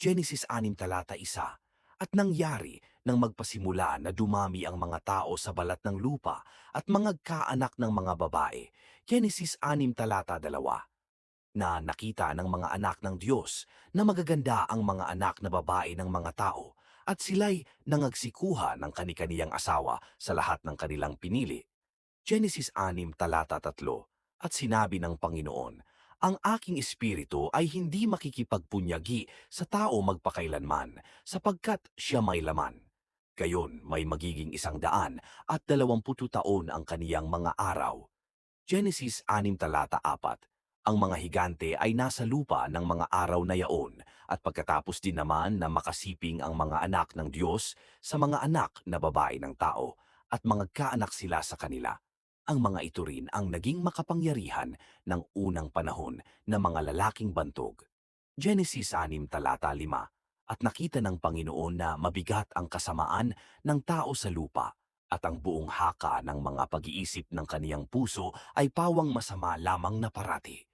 Genesis 6 talata 1, at nangyari nang magpasimula na dumami ang mga tao sa balat ng lupa at mga kaanak ng mga babae. Genesis 6 talata 2, na nakita ng mga anak ng Diyos na magaganda ang mga anak na babae ng mga tao at sila'y nangagsikuha ng kanikaniyang asawa sa lahat ng kanilang pinili. Genesis 6 talata 3 At sinabi ng Panginoon, Ang aking espiritu ay hindi makikipagpunyagi sa tao magpakailanman sapagkat siya may laman. Gayon may magiging isang daan at dalawamputu taon ang kaniyang mga araw. Genesis 6 talata 4 Ang mga higante ay nasa lupa ng mga araw na yaon at pagkatapos din naman na makasiping ang mga anak ng Diyos sa mga anak na babae ng tao at mga kaanak sila sa kanila. Ang mga ito rin ang naging makapangyarihan ng unang panahon na mga lalaking bantog. Genesis 6 talata 5 At nakita ng Panginoon na mabigat ang kasamaan ng tao sa lupa at ang buong haka ng mga pag-iisip ng kaniyang puso ay pawang masama lamang na parati.